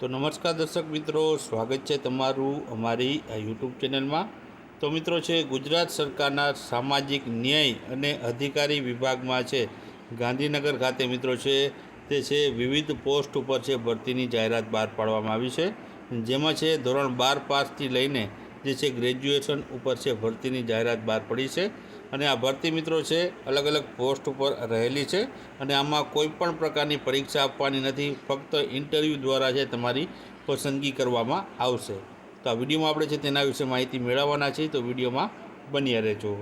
તો નમસ્કાર દર્શક મિત્રો, સ્વાગત છે તમારું અમારી યુટ્યુબ ચેનલમાં. તો મિત્રો છે, ગુજરાત સરકારના સામાજિક ન્યાય અને અધિકારી વિભાગમાં છે, ગાંધીનગર ખાતે મિત્રો છે, તે છે, વિવિધ પોસ્ટ ઉપર છે, ભરતીની જાહેરાત બહાર પાડવામાં આવી છે. જેમાં છે, ધોરણ બાર પાસથી લઈને જે છે, ગ્રેજ્યુએશન ઉપર છે, ભરતીની જાહેરાત બહાર પડી છે. અને આ ભરતી મિત્રો છે, અલગ અલગ પોસ્ટ ઉપર રહેલી છે અને આમાં કોઈ પણ પ્રકારની પરીક્ષા આપવાની નથી, ફક્ત ઇન્ટરવ્યૂ દ્વારા છે તમારી પસંદગી કરવામાં આવશે. તો આ વિડીયોમાં આપણે છે તેના વિશે માહિતી મેળવવાના છીએ, તો વિડીયોમાં બન્યા રહેજો.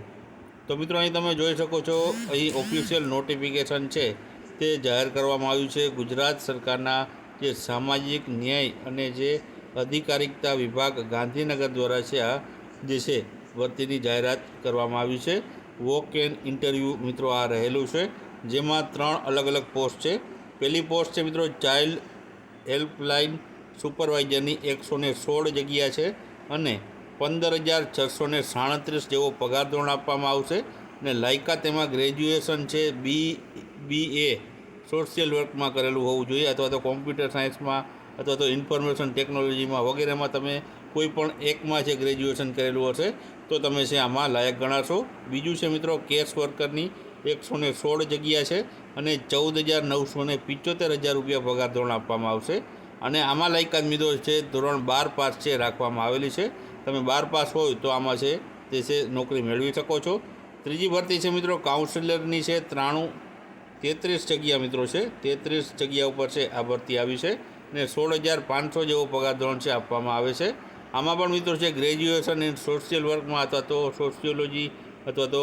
તો મિત્રો અહીં તમે જોઈ શકો છો, અહીં ઓફિશિયલ નોટિફિકેશન છે, તે જાહેર કરવામાં આવ્યું છે. ગુજરાત સરકારના જે સામાજિક ન્યાય અને જે અધિકારિકતા વિભાગ ગાંધીનગર દ્વારા છે, આ જે છે, ભરતીની જાહેરાત કરવામાં આવી છે. વોક એન ઇન્ટરવ્યૂ મિત્રો આ રહેલું છે, જેમાં ત્રણ અલગ અલગ પોસ્ટ છે. પહેલી પોસ્ટ છે મિત્રો, ચાઇલ્ડ હેલ્પલાઇન સુપરવાઇઝરની એકસો ને સોળ જગ્યા છે અને પંદર હજાર છસો ને સાડત્રીસ જેવો પગાર ધોરણ આપવામાં આવશે અને લાયકાત તેમાં ગ્રેજ્યુએશન છે, બી બી એ સોશિયલ વર્કમાં કરેલું હોવું જોઈએ અથવા તો કોમ્પ્યુટર સાયન્સમાં અથવા તો ઇન્ફોર્મેશન ટેકનોલોજીમાં વગેરેમાં તમે કોઈ પણ એકમાં છે ગ્રેજ્યુએશન કરેલું હશે, તો તમે છે આમાં લાયક ગણાશો. બીજું છે મિત્રો કેસ વર્કરની એકસો ને સોળ જગ્યા છે અને ચૌદ હજાર નવસો ને પિચોતેર હજાર રૂપિયા પગાર ધોરણ આપવામાં આવશે. અને આમાં લાયકાત મિત્રો છે, ધોરણ બાર પાસ છે રાખવામાં આવેલી છે. તમે બાર પાસ હોય તો આમાં છે તે છે નોકરી મેળવી શકો છો. ત્રીજી ભરતી છે મિત્રો કાઉન્સિલરની છે ત્રાણું તેત્રીસ જગ્યા મિત્રો છે. તેત્રીસ જગ્યા ઉપર છે આ ભરતી આવી છે. ને સોળ હજાર પાંચસો જેવો પગાર ધોરણ છે આપવામાં આવે છે. આમાં પણ મિત્રો છે ગ્રેજ્યુએશન ઇન સોશિયલ વર્કમાં અથવા તો સોશિયોલોજી અથવા તો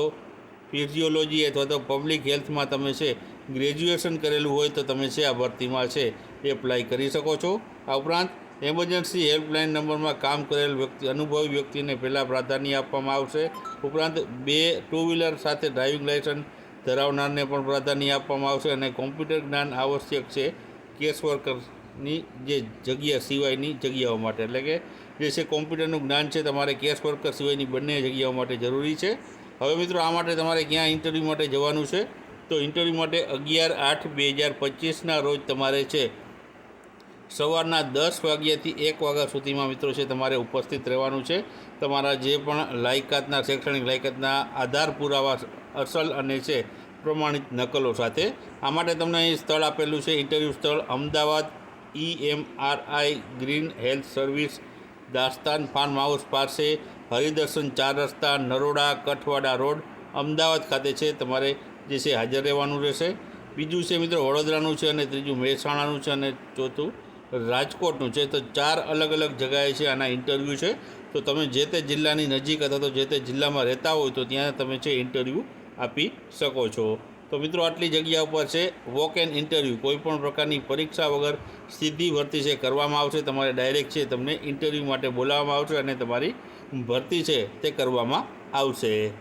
ફિઝિયોલોજી અથવા તો પબ્લિક હેલ્થમાં તમે છે ગ્રેજ્યુએશન કરેલું હોય તો તમે છે આ ભરતીમાં છે એપ્લાય કરી શકો છો. આ ઉપરાંત એમરજન્સી હેલ્પલાઇન નંબરમાં કામ કરેલ વ્યક્તિ, અનુભવી વ્યક્તિને પહેલાં પ્રાધાન્ય આપવામાં આવશે. ઉપરાંત બે ટુ વ્હીલર સાથે ડ્રાઇવિંગ લાઇસન્સ ધરાવનારને પણ પ્રાધાન્ય આપવામાં આવશે અને કોમ્પ્યુટર જ્ઞાન આવશ્યક છે. કેસ વર્કરની જે જગ્યા સિવાયની જગ્યાઓ માટે. એટલે કે જે છે કોમ્પ્યુટરનું જ્ઞાન છે તમારે કેસ વર્કર સિવાયની બંને જગ્યાઓ માટે જરૂરી છે. હવે મિત્રો આ માટે તમારે ક્યાં ઇન્ટરવ્યૂ માટે જવાનું છે? તો ઇન્ટરવ્યૂ માટે અગિયાર આઠ બે હજાર પચીસના રોજ તમારે છે સવારના દસ વાગ્યાથી એક વાગ્યા સુધીમાં મિત્રો છે તમારે ઉપસ્થિત રહેવાનું છે. તમારા જે પણ લાયકાતના, શૈક્ષણિક લાયકાતના આધાર પુરાવા અસલ અને છે પ્રમાણિત નકલો સાથે. આ માટે તમને અહીં સ્થળ આપેલું છે ઇન્ટરવ્યૂ સ્થળ, Ahmedabad E M green health service Dastan farm house પાસે હરિદર્શન ચાર રસ્તા નરોડા કઠવાડા રોડ, અમદાવાદ ખાતે છે. તમારે જે છે હાજર રહેવાનું રહેશે. બીજું છે મિત્રો વડોદરાનું છે અને ત્રીજું મહેસાણાનું છે અને ચોથું રાજકોટનું છે. તો ચાર અલગ અલગ જગાએ છે આના ઇન્ટરવ્યૂ છે. તો તમે જે તે જિલ્લાની નજીક અથવા તો જે તે જિલ્લામાં રહેતા હોય તો ત્યાં તમે છે ઇન્ટરવ્યૂ આપી શકો છો. તો મિત્રો આટલી જગ્યા ઉપર છે વોક એન ઇન્ટરવ્યૂ કોઈ પણ પ્રકારની પરીક્ષા વગર સીધી ભરતી છે, કરવામાં આવશે, તમારે ડાયરેક્ટ છે, તમને ઇન્ટરવ્યૂ માટે બોલાવવામાં આવશે અને તમારી ભરતી છે, તે કરવામાં આવશે.